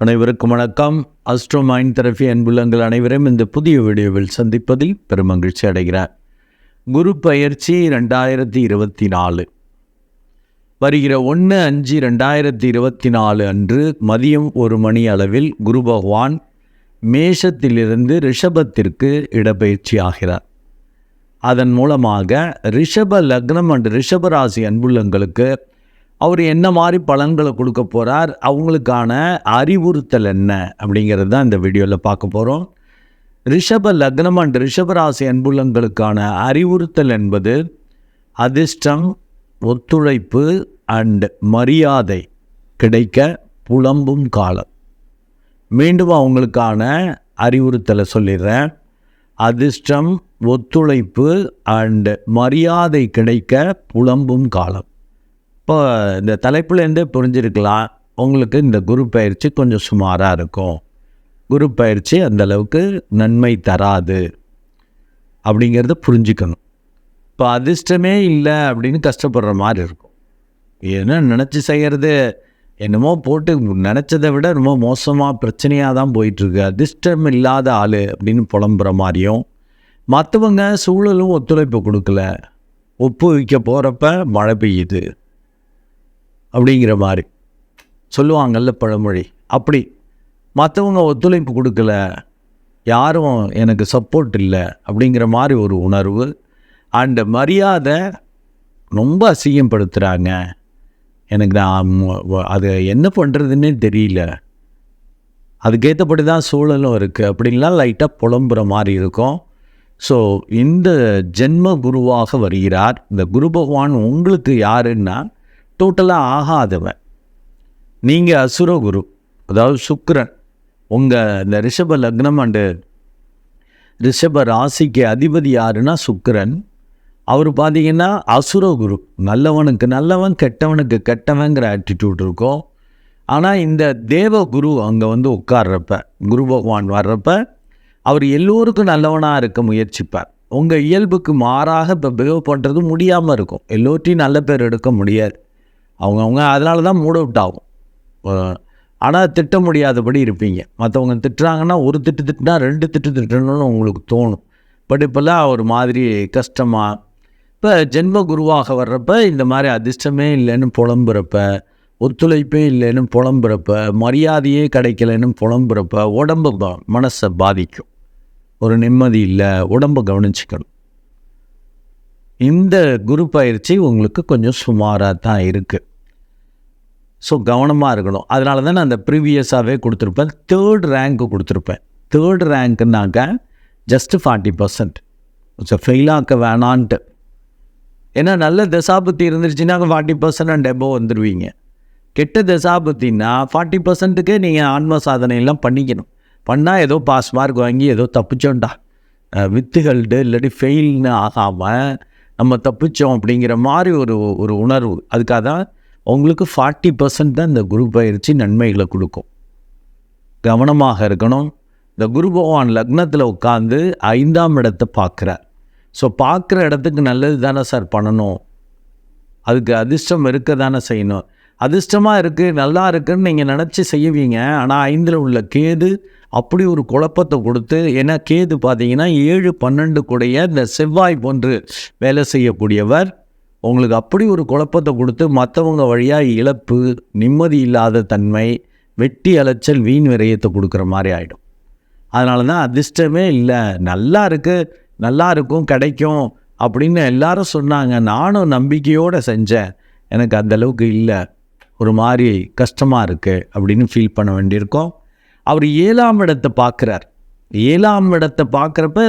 அனைவருக்கும் வணக்கம். Astro mind therapy அன்புள்ளங்கள் அனைவரும் இந்த புதிய வீடியோவில் சந்திப்பதில் பெருமகிழ்ச்சி அடைகிறார் குரு பயிற்சி ரெண்டாயிரத்தி இருபத்தி நாலு. வருகிற ஒன்று அஞ்சு ரெண்டாயிரத்தி இருபத்தி நாலு அன்று மதியம் ஒரு மணி அளவில் குரு பகவான் மேஷத்திலிருந்து ரிஷபத்திற்கு இடப்பெயர்ச்சி ஆகிறார். அதன் மூலமாக ரிஷப லக்னம் அண்ட் ரிஷபராசி அன்புள்ளங்களுக்கு அவர் என்ன மாதிரி பலன்களை கொடுக்க போகிறார் அவங்களுக்கான அறிவுறுத்தல் என்ன அப்படிங்கிறது தான் இந்த வீடியோவில் பார்க்க போகிறோம் ரிஷப லக்னம் அண்ட் ரிஷபராசி அன்புள்ளங்களுக்கான அறிவுறுத்தல் என்பது அதிர்ஷ்டம் ஒத்துழைப்பு அண்ட் மரியாதை கிடைக்க புலம்பும் காலம். மீண்டும் அவங்களுக்கான அறிவுறுத்தலை சொல்லிடுறேன். அதிர்ஷ்டம் ஒத்துழைப்பு அண்ட் மரியாதை கிடைக்க புலம்பும் காலம். இப்போ இந்த தலைப்புலேருந்தே புரிஞ்சிருக்கலாம். உங்களுக்கு இந்த குரு பயிற்சி கொஞ்சம் சுமாராக இருக்கும். குரு பயிற்சி அந்தளவுக்கு நன்மை தராது. அப்படிங்கிறத புரிஞ்சுக்கணும். இப்போ அதிர்ஷ்டமே இல்லை அப்படின்னு கஷ்டப்படுற மாதிரி இருக்கும். ஏன்னா நினச்சி செய்கிறது என்னமோ போட்டு நினச்சதை விட ரொம்ப மோசமாக பிரச்சனையாக தான் போயிட்டுருக்கு. அதிர்ஷ்டம் இல்லாத ஆள் அப்படின்னு புலம்புற மாதிரியும் மற்றவங்க சூழலும் ஒத்துழைப்பு கொடுக்கல. ஒப்பு வைக்க போகிறப்ப மழை பெய்யுது. அப்படிங்கிற மாதிரி சொல்லுவாங்கல்ல பழமொழி. அப்படி மற்றவங்க ஒத்துழைப்பு கொடுக்கல யாரும் எனக்கு சப்போர்ட் இல்லை அப்படிங்கிற மாதிரி ஒரு உணர்வு அந்த மரியாதை ரொம்ப அசிங்கப்படுத்துகிறாங்க எனக்கு நான் அது என்ன பண்ணுறதுன்னே தெரியல. அதுக்கேற்றபடி தான் சூழலும் இருக்குது அப்படின்லாம் லைட்டாக புலம்புற மாதிரி இருக்கும். ஸோ இந்த ஜென்ம குருவாக வருகிறார். இந்த குரு பகவான் உங்களுக்கு யாருன்னா டோட்டலாக ஆகாதவன். நீங்கள் அசுர குரு அதாவது சுக்கரன் உங்கள் இந்த ரிஷப லக்னம் அண்டு ரிஷப ராசிக்கு அதிபதி யாருன்னா சுக்கரன். அவர் பார்த்தீங்கன்னா அசுர குரு நல்லவனுக்கு நல்லவன் கெட்டவனுக்கு கெட்டவங்கிற ஆட்டிடியூட் இருக்கும். ஆனால் இந்த தேவ குரு அங்கே வந்து உட்கார்றப்ப குரு பகவான் வர்றப்ப அவர் எல்லோருக்கும் நல்லவனாக இருக்க முயற்சிப்பார். உங்கள் இயல்புக்கு மாறாக இப்போ பிஹேவ் பண்ணுறது முடியாமல் இருக்கும். எல்லோர்ட்டையும் நல்ல பேர் எடுக்க முடியாது. அவங்கவுங்க அதனால தான் மூட் அவுட் ஆகும். ஆனால் திட்ட முடியாதபடி இருப்பீங்க. மற்றவங்க திட்டுறாங்கன்னா ஒரு திட்டு திட்டினா ரெண்டு திட்டு திட்டணும்னு உங்களுக்கு தோணும். பட் இப்போல்லாம் ஒரு மாதிரி கஷ்டமாக இப்போ ஜென்ம குருவாக வர்றப்ப இந்த மாதிரி அதிர்ஷ்டமே இல்லைன்னு புலம்புறப்ப ஒத்துழைப்பே இல்லைன்னு புலம்புறப்ப மரியாதையே கிடைக்கலன்னு புலம்புறப்ப உடம்பு மனசை பாதிக்கும். ஒரு நிம்மதி இல்லை உடம்பை கவனிச்சுக்கணும். இந்த குரு பயிற்சி உங்களுக்கு கொஞ்சம் சுமாராக தான் இருக்குது ஸோ கவனமாக இருக்கணும். அதனால தான் நான் அந்த ப்ரீவியஸாகவே கொடுத்துருப்பேன். தேர்ட் ரேங்க்கு கொடுத்துருப்பேன். தேர்ட் ரேங்க்குனாக்க ஜஸ்ட்டு ஃபார்ட்டி பர்சன்ட் ஸோ ஃபெயிலாக்க வேணான்ட்டு. ஏன்னா நல்ல தசாபுத்தி இருந்துருச்சுன்னா ஃபார்ட்டி பர்சன்ட் அண்ட் எபோ வந்துடுவீங்க கெட்ட தசாபுத்தின்னா ஃபார்ட்டி பர்சன்ட்டுக்கே நீங்கள் ஆன்ம சாதனை எல்லாம் பண்ணிக்கணும். பண்ணால் ஏதோ பாஸ் மார்க் வாங்கி ஏதோ தப்பிச்சோண்டா வித்துகள்டு இல்லாட்டி ஃபெயில்னு ஆகாமல் நம்ம தப்பிச்சோம் அப்படிங்கிற மாதிரி ஒரு ஒரு உணர்வு. அதுக்காக தான் உங்களுக்கு ஃபார்ட்டி பர்சன்ட் தான் இந்த குரு பயிற்சி நன்மைகளை கொடுக்கும். கவனமாக இருக்கணும். இந்த குரு பகவான் லக்னத்தில் உட்காந்து ஐந்தாம் இடத்தை பார்க்குறார். ஸோ பார்க்குற இடத்துக்கு நல்லது தானே சார் பண்ணணும். அதுக்கு அதிர்ஷ்டம் இருக்க தானே செய்யணும். அதிர்ஷ்டமாக இருக்குது நல்லா இருக்குன்னு நீங்கள் நினச்சி செய்வீங்க. ஆனால் ஐந்தில் உள்ள கேது அப்படி ஒரு குழப்பத்தை கொடுத்து ஏன்னா கேது பார்த்தீங்கன்னா ஏழு பன்னெண்டு கூடைய இந்த செவ்வாய் போன்று வேலை செய்யக்கூடியவர். உங்களுக்கு அப்படி ஒரு குழப்பத்தை கொடுத்து மற்றவங்க வழியாக இழப்பு நிம்மதி இல்லாத தன்மை வெட்டி அலைச்சல் வீண் விரயத்தை கொடுக்குற மாதிரி ஆகிடும் அதனால தான் அதிர்ஷ்டமே இல்லை. நல்லா இருக்குது நல்லா இருக்கும் கிடைக்கும் அப்படின்னு எல்லாரும் சொன்னாங்க. நானும் நம்பிக்கையோடு செஞ்சேன். எனக்கு அந்த அளவுக்கு இல்லை. ஒரு மாதிரி கஷ்டமாக இருக்குது அப்படின்னு ஃபீல் பண்ண வேண்டியிருக்கோம். அவர் ஏழாம் இடத்தை பார்க்குறார். ஏழாம் இடத்தை பார்க்குறப்ப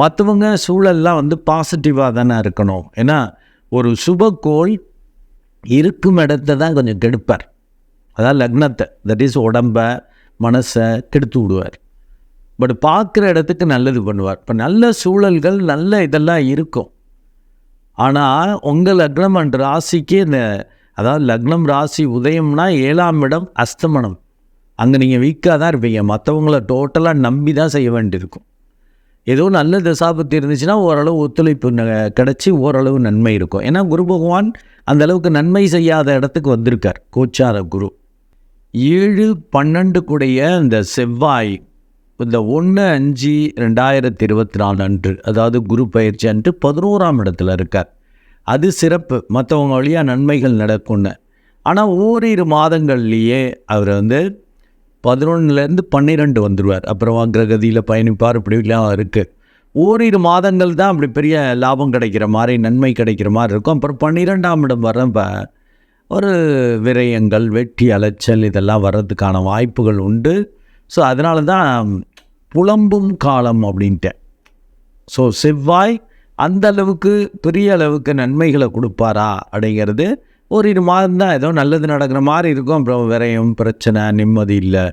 மற்றவங்க சூழல்லாம் வந்து பாசிட்டிவாக தானே இருக்கணும். ஏன்னா ஒரு சுபக்கோள் இருக்கும் இடத்த தான் கொஞ்சம் கெடுப்பார். அதாவது லக்னத்தை. தட் இஸ் உடம்பை மனசை கெடுத்து விடுவார். பட் பார்க்குற இடத்துக்கு நல்லது பண்ணுவார். இப்போ நல்ல சூழல்கள் நல்ல இதெல்லாம் இருக்கும். ஆனால் உங்கள் லக்னம் அண்ட் ராசிக்கு இந்த அதாவது லக்னம் ராசி உதயம்னா ஏழாம் இடம் அஸ்தமனம். அங்கே நீங்கள் வீக்காக தான் இருப்பீங்க. மற்றவங்கள டோட்டலாக நம்பி தான் செய்ய வேண்டியிருக்கும். ஏதோ நல்ல தசாபத்து இருந்துச்சுன்னா ஓரளவு ஒத்துழைப்பு ந- ஓரளவு நன்மை இருக்கும். ஏன்னா குரு பகவான் அந்த அளவுக்கு நன்மை செய்யாத இடத்துக்கு வந்திருக்கார் கோச்சார குரு. ஏழு பன்னெண்டு கூடைய இந்த செவ்வாய் இந்த ஒன்று அஞ்சு ரெண்டாயிரத்தி இருபத்தி நாலு அன்று அதாவது குரு பயிற்சி அன்று பதினோராம் இடத்துல இருக்கார். அது சிறப்பு மற்றவங்க வழியாக நன்மைகள் நடக்கும்னு. ஆனால் ஓரிரு மாதங்கள்லேயே அவர் வந்து பதினொன்றுலேருந்து பன்னிரெண்டு வந்துடுவார் அப்புறம் அக்ரகதியில் பயணிப்பார். இப்படிலாம் இருக்குது ஓரிரு மாதங்கள் தான் அப்படி பெரிய லாபம் கிடைக்கிற மாதிரி நன்மை கிடைக்கிற மாதிரி இருக்கும். அப்புறம் பன்னிரெண்டாம் இடம் வரப்போ ஒரு விரயங்கள் வெட்டி அலைச்சல் இதெல்லாம் வர்றதுக்கான வாய்ப்புகள் உண்டு. ஸோ அதனால தான் புலம்பும் காலம் அப்படின்ட்டேன். ஸோ செவ்வாய் அந்த அளவுக்கு பெரிய அளவுக்கு நன்மைகளை கொடுப்பாரா அப்படிங்கிறது ஒரு இரு மாதம் தான் ஏதோ நல்லது நடக்கிற மாதிரி இருக்கும். அப்புறம் விரயம் பிரச்சனை நிம்மதி இல்லை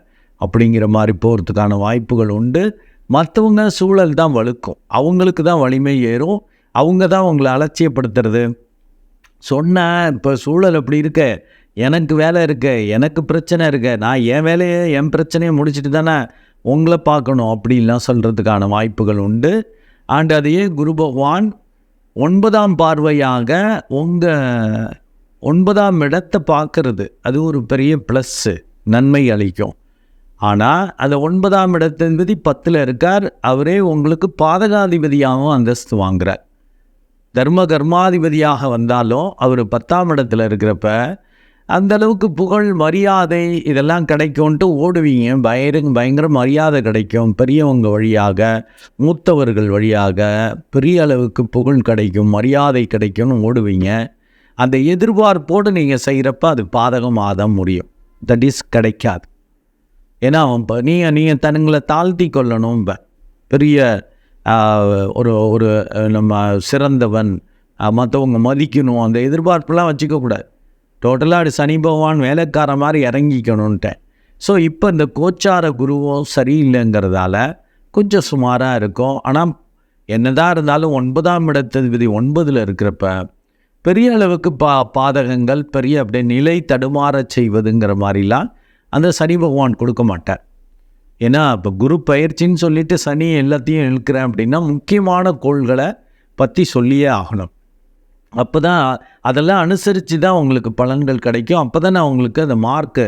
அப்படிங்கிற மாதிரி போகிறதுக்கான வாய்ப்புகள் உண்டு. மற்றவங்க சூழல் தான் வழுக்கும். அவங்களுக்கு தான் வலிமை ஏறும். அவங்க தான் உங்களை அலட்சியப்படுத்துறது. சொன்னேன் இப்போ சூழல் அப்படி இருக்க. எனக்கு வேலை இருக்க. எனக்கு பிரச்சனை இருக்க. நான் என் வேலையை என் பிரச்சனையை முடிச்சுட்டு தானே உங்களை பார்க்கணும். அப்படின்லாம் சொல்கிறதுக்கான வாய்ப்புகள் உண்டு. அண்ட் அதையே குரு பகவான் ஒன்பதாம் பார்வையாக உங்கள் ஒன்பதாம் இடத்தை பார்க்கறது. அது ஒரு பெரிய ப்ளஸ்ஸு நன்மை அளிக்கும். ஆனால் அந்த ஒன்பதாம் இடத்தின்பதி பத்தில் இருக்கார். அவரே உங்களுக்கு பாதகாதிபதியாகவும் அந்தஸ்து வாங்குகிறார் தர்ம கர்மாதிபதியாக வந்தாலும் அவர் பத்தாம் இடத்துல இருக்கிறப்ப அந்த அளவுக்கு புகழ் மரியாதை இதெல்லாம் கிடைக்கும்ன்ட்டு ஓடுவீங்க. பயங்கர பயங்கர மரியாதை கிடைக்கும். பெரியவங்க வழியாக மூத்தவர்கள் வழியாக பெரிய அளவுக்கு புகழ் கிடைக்கும் மரியாதை கிடைக்கும்னு ஓடுவீங்க. அந்த எதிர்பார்ப்போடு நீங்கள் செய்கிறப்ப அது பாதகமாக தான் முடியும். தட் இஸ் கிடைக்காது. ஏன்னா இப்போ நீங்கள் நீங்கள் தனங்களை தாழ்த்தி கொள்ளணும் பெரிய ஒரு ஒரு நம்ம சிறந்தவன் மற்றவங்க மதிக்கணும். அந்த எதிர்பார்ப்புலாம் வச்சுக்கக்கூடாது டோட்டலாக அது சனி பகவான் வேலைக்கார மாதிரி இறங்கிக்கணுன்ட்டேன். ஸோ இப்போ இந்த கோச்சார குருவும் சரியில்லைங்கிறதால கொஞ்சம் சுமாராக இருக்கும். ஆனால் என்னதான் இருந்தாலும் ஒன்பதாம் இடத்ததிபதி ஒன்பதில் இருக்கிறப்ப பெரிய அளவுக்கு பா பாதகங்கள் பெரிய அப்படியே நிலை தடுமாறச் செய்வதுங்கிற மாதிரிலாம் அந்த சனி பகவான் கொடுக்க மாட்டார். ஏன்னா இப்போ குரு பயிற்சின்னு சொல்லிட்டு சனி எல்லாத்தையும் இழுக்கிறேன் அப்படின்னா முக்கியமான கோள்களை பற்றி சொல்லியே ஆகணும். அப்போ தான் அதெல்லாம் அனுசரித்து தான் உங்களுக்கு பலன்கள் கிடைக்கும். அப்போ தான் நான் உங்களுக்கு அந்த மார்க்கு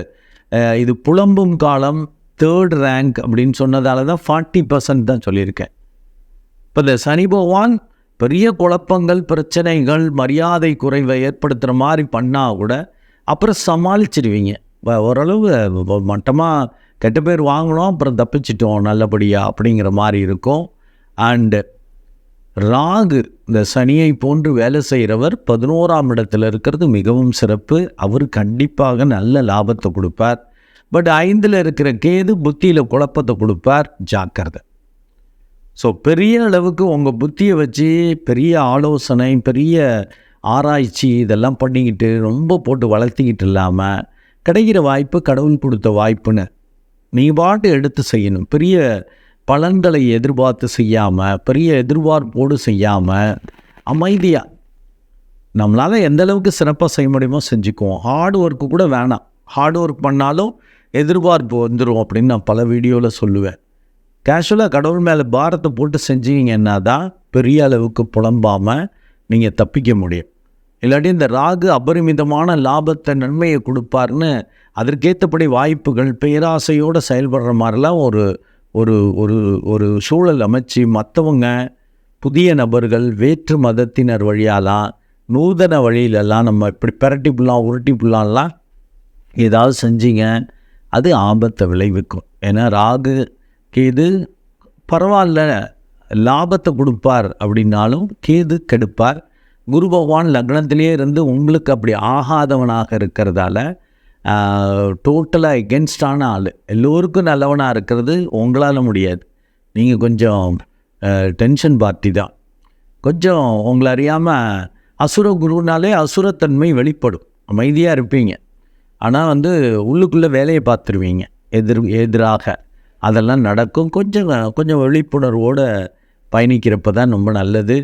இது புலம்பும் காலம் தேர்ட் ரேங்க் அப்படின்னு சொன்னதால தான் ஃபார்ட்டி பர்சன்ட் தான் சொல்லியிருக்கேன். இப்போ இந்த சனி பகவான் பெரிய குழப்பங்கள் பிரச்சனைகள் மரியாதை குறைவை ஏற்படுத்துகிற மாதிரி பண்ணால் கூட அப்புறம் சமாளிச்சிடுவீங்க வ- ஓரளவு மட்டமாக கெட்ட பேர் வாங்கினோம் அப்புறம் தப்பிச்சிட்டோம் நல்லபடியாக அப்படிங்கிற மாதிரி இருக்கும். அண்டு ராகு இந்த சனியை போன்று வேலை செய்கிறவர் பதினோராம் இடத்துல இருக்கிறது மிகவும் சிறப்பு. அவர் கண்டிப்பாக நல்ல லாபத்தை கொடுப்பார். பட் ஐந்தில் இருக்கிற கேது புத்தியில் குழப்பத்தை கொடுப்பார். ஜாக்கிரதை. ஸோ பெரிய அளவுக்கு உங்கள் புத்தியை வச்சு பெரிய ஆலோசனை பெரிய ஆராய்ச்சி இதெல்லாம் பண்ணிக்கிட்டு ரொம்ப போட்டு வளர்த்திக்கிட்டு இல்லாமல் கிடைக்கிற வாய்ப்பு கடவுள் கொடுத்த வாய்ப்புன்னு நீ பாட்டு எடுத்து செய்யணும். பெரிய பலன்களை எதிர்பார்த்து செய்யாமல் பெரிய எதிர்பார்ப்போடு செய்யாமல் அமைதியாக நம்மளால் எந்த அளவுக்கு சிறப்பாக செய்ய முடியுமோ செஞ்சுக்குவோம். ஹார்ட் ஒர்க்கு கூட வேணாம். ஹார்ட் ஒர்க் பண்ணாலும் எதிர்பார்ப்பு வந்துடும் அப்படின்னு நான் பல வீடியோவில் சொல்லுவேன். கேஷுவலாக கடவுள் மேலே பாரத்தை போட்டு செஞ்சீங்கன்னா தான் பெரிய அளவுக்கு புலம்பாமல் நீங்கள் தப்பிக்க முடியும். இல்லாட்டி இந்த ராகு அபரிமிதமான லாபத்தை நன்மையை கொடுப்பாருன்னு அதற்கேற்றபடி வாய்ப்புகள் பேராசையோடு செயல்படுற மாதிரிலாம் ஒரு ஒரு ஒரு ஒரு சூழல் அமைச்சு மற்றவங்க புதிய நபர்கள் வேற்று மதத்தினர் வழியாலாம் நூதன வழியிலெல்லாம் நம்ம இப்படி பிரட்டி புல்லாம் உருட்டி புல்லாம்லாம் ஏதாவது செஞ்சீங்க அது ஆபத்தை விளைவிக்கும். ஏன்னா ராகு கேது பரவாயில்ல லாபத்தை கொடுப்பார் அப்படின்னாலும் கேது கெடுப்பார். குரு பகவான் லக்னத்திலேயே இருந்து உங்களுக்கு அப்படி ஆகாதவனாக இருக்கிறதால டோட்டலாக எகென்ஸ்டான ஆள். எல்லோருக்கும் நல்லவனாக இருக்கிறது உங்களால் முடியாது. நீங்கள் கொஞ்சம் டென்ஷன் பார்ட்டி தான். கொஞ்சம் உங்களை அறியாமல் அசுர குருனாலே அசுரத்தன்மை வெளிப்படும். அமைதியாக இருப்பீங்க. ஆனால் வந்து உள்ளுக்குள்ளே வேலையை பார்த்துருவீங்க. எதிர் எதிராக. அதெல்லாம் நடக்கும். கொஞ்சம் கொஞ்சம் விழிப்புணர்வோடு பயணிக்கிறப்ப தான் ரொம்ப நல்லது.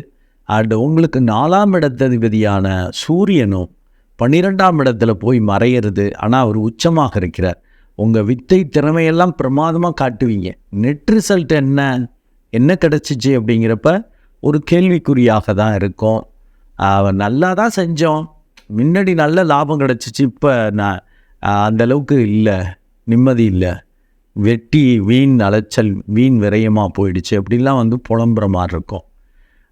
அண்ட் உங்களுக்கு நாலாம் இடத்ததிபதியான சூரியனும் பன்னிரெண்டாம் இடத்துல போய் மறையிறது ஆனால் அவர் உச்சமாக இருக்கிறார். உங்கள் வித்தை திறமையெல்லாம் பிரமாதமாக காட்டுவீங்க. நெட் ரிசல்ட் என்ன? என்ன கிடச்சிச்சு அப்படிங்கிறப்ப ஒரு கேள்விக்குறியாக தான் இருக்கும். நல்லா தான் செஞ்சோம். முன்னாடி நல்ல லாபம் கிடச்சிச்சு. இப்போ நான் அந்தளவுக்கு அந்த அளவுக்கு இல்லை. நிம்மதி இல்லை. வெட்டி வீண் அலைச்சல் வீண் விரயமாக போயிடுச்சு. அப்படிலாம் வந்து புலம்புற மாதிரி இருக்கும்.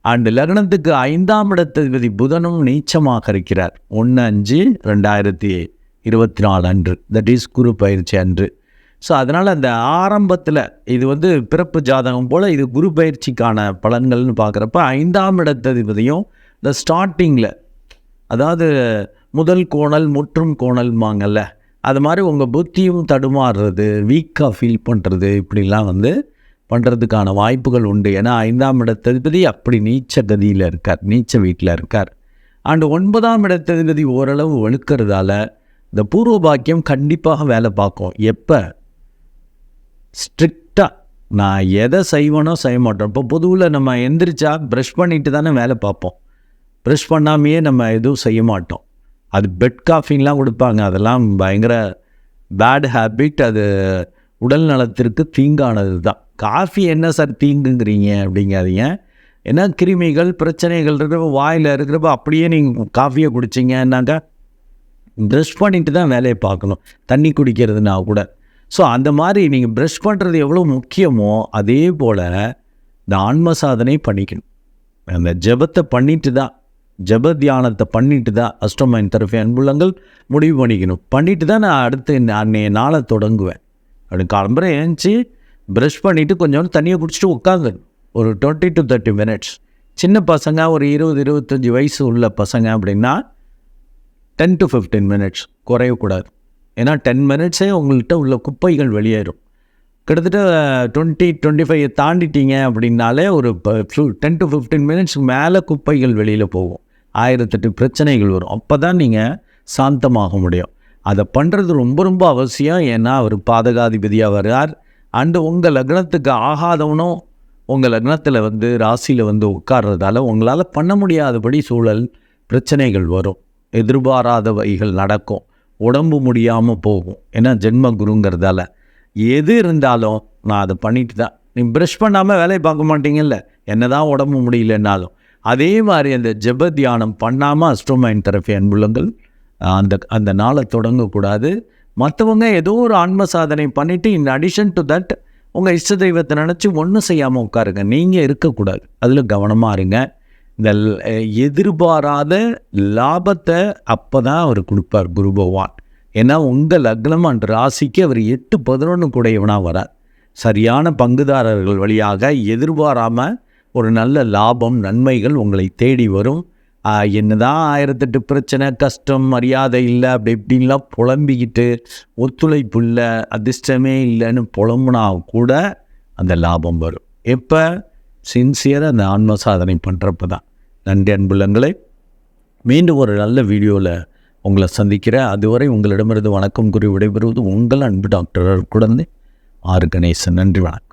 அண்டு லக்னத்துக்கு ஐந்தாம் இடத்ததிபதி புதனும் நீச்சமாக இருக்கிறார். ஒன்று அஞ்சு ரெண்டாயிரத்தி இருபத்தி நாலு அன்று. தட் இஸ் குரு பயிற்சி அன்று. ஸோ அதனால் அந்த ஆரம்பத்தில் இது வந்து பிறப்பு ஜாதகம் போல் இது குரு பயிற்சிக்கான பலன்கள்னு பார்க்குறப்ப ஐந்தாம் இடத்ததிபதியும் இந்த ஸ்டார்டிங்கில் அதாவது முதல் கோணல் முற்றும் கோணல்மாங்கல்ல அது மாதிரி உங்கள் புத்தியும் தடுமாறுறது வீக்காக ஃபீல் பண்ணுறது இப்படிலாம் வந்து பண்ணுறதுக்கான வாய்ப்புகள் உண்டு. ஏன்னா ஐந்தாம் இடத்ததிபதி அப்படி நீச்ச கதியில் இருக்கார் நீச்ச வீட்டில் இருக்கார். அண்டு ஒன்பதாம் இடத்ததிபதி ஓரளவு வழுக்கிறதால இந்த பூர்வ பாக்கியம் கண்டிப்பாக வேலை பார்க்கும். எப்போ? ஸ்ட்ரிக்டாக நான் எதை செய்வேனோ செய்ய மாட்டோம். இப்போ பொதுவில் நம்ம எந்திரிச்சா ப்ரஷ் பண்ணிட்டு தானே வேலை பார்ப்போம். ப்ரஷ் பண்ணாமையே நம்ம எதுவும் செய்ய மாட்டோம். அது பெட் காஃபின்லாம் கொடுப்பாங்க. அதெல்லாம் பயங்கர பேட் ஹேபிட் அது உடல் நலத்திற்கு தீங்கானது தான் காஃபி என்ன சார் தீங்குங்கிறீங்க? அப்படிங்காதீங்க. ஏன்னா கிருமிகள் பிரச்சனைகள் இருக்கிறப்ப வாயில் இருக்கிறப்ப அப்படியே நீங்கள் காஃபியை குடிச்சிங்கன்னாக்கா ப்ரெஷ் பண்ணிட்டு தான் வேலையை பார்க்கணும். தண்ணி குடிக்கிறதுனா கூட. ஸோ அந்த மாதிரி நீங்கள் ப்ரெஷ் பண்ணுறது எவ்வளோ முக்கியமோ அதே போல் இந்த ஆன்ம சாதனை பண்ணிக்கணும். அந்த ஜெபத்தை பண்ணிட்டு தான் ஜெப தியானத்தை பண்ணிட்டு தான் அஷ்டமைன் தரஃபி அன்புள்ளங்கள் முடிவு பண்ணிக்கணும். பண்ணிட்டு தான் நான் அடுத்து அன்னைய நாளை தொடங்குவேன். அப்படி காலம்பரை ஏஞ்சி ப்ரஷ் பண்ணிவிட்டு கொஞ்சோண்டு தண்ணியை குடிச்சிட்டு உட்காந்து ஒரு டுவெண்ட்டி டு தேர்ட்டி மினிட்ஸ் சின்ன பசங்க ஒரு இருபது இருபத்தஞ்சி வயசு உள்ள பசங்க அப்படின்னா டென் டு ஃபிஃப்டீன் மினிட்ஸ் குறையக்கூடாது. ஏன்னா டென் மினிட்ஸே உங்கள்கிட்ட உள்ள குப்பைகள் வெளியேறும். கிட்டத்தட்ட டுவெண்ட்டி டுவெண்ட்டி ஃபைவ் தாண்டிட்டீங்க அப்படின்னாலே ஒரு டென் டு ஃபிஃப்டீன் மினிட்ஸ்க்கு மேலே குப்பைகள் வெளியில் போகும். ஆயிரத்தெட்டு பிரச்சனைகள் வரும். அப்போ தான் நீங்கள் சாந்தமாக முடியும். அதை பண்ணுறது ரொம்ப ரொம்ப அவசியம். ஏன்னா அவர் பாதகாதிபதியாக வர்றார். அண்டு உங்கள் லக்னத்துக்கு ஆகாதவனும் உங்கள் லக்னத்தில் வந்து ராசியில் வந்து உட்கார்றதால உங்களால் பண்ண முடியாதபடி சூழல் பிரச்சனைகள் வரும். எதிர்பாராத வகைகள் நடக்கும். உடம்பு முடியாமல் போகும். ஏன்னா ஜென்ம குருங்கிறதால. எது இருந்தாலும் நான் அதை பண்ணிட்டு தான். நீ ப்ரஷ் பண்ணாமல் வேலையை பார்க்க மாட்டீங்கல்ல? என்ன தான் உடம்பு முடியலன்னாலும். அதே மாதிரி அந்த ஜெப தியானம் பண்ணாமல் அஸ்ட்ரோமைன் தெரப்பி அன்புள்ளங்கள் அந்த அந்த நாளை தொடங்கக்கூடாது. மற்றவங்க ஏதோ ஒரு ஆன்ம சாதனை பண்ணிவிட்டு இன் அடிஷன் டு தட் உங்கள் இஷ்ட தெய்வத்தை நினச்சி ஒன்றும் செய்யாமல் உட்காருங்க. நீங்கள் இருக்கக்கூடாது. அதில் கவனமாக இருங்க. இந்த எதிர்பாராத லாபத்தை அப்போ தான் அவர் கொடுப்பார் குரு பகவான். ஏன்னா உங்கள் லக்னம் அண்ட் ராசிக்கு அவர் எட்டு பதினொன்று கூடையவனாக வரார். சரியான பங்குதாரர்கள் வழியாக எதிர்பாராமல் ஒரு நல்ல லாபம் நன்மைகள் உங்களை தேடி வரும். என்ன என்னதான் ஆயிரத்தெட்டு பிரச்சனை கஷ்டம் மரியாதை இல்லை அப்படி இப்படின்லாம் புலம்பிக்கிட்டு ஒத்துழைப்பு இல்லை அதிர்ஷ்டமே இல்லைன்னு புலம்புனா கூட அந்த லாபம் வரும். எப்போ? சின்சியராக அந்த ஆன்ம சாதனை பண்ணுறப்ப தான் நன்றி அன்புள்ளங்களே. மீண்டும் ஒரு நல்ல வீடியோவில் உங்களை சந்திக்கிறேன். அதுவரை உங்களிடமிருந்து வணக்கம் கூறி விடைபெறுவது உங்கள் அன்பு டாக்டர் குழந்தை ஆறு கணேசன். நன்றி வணக்கம்.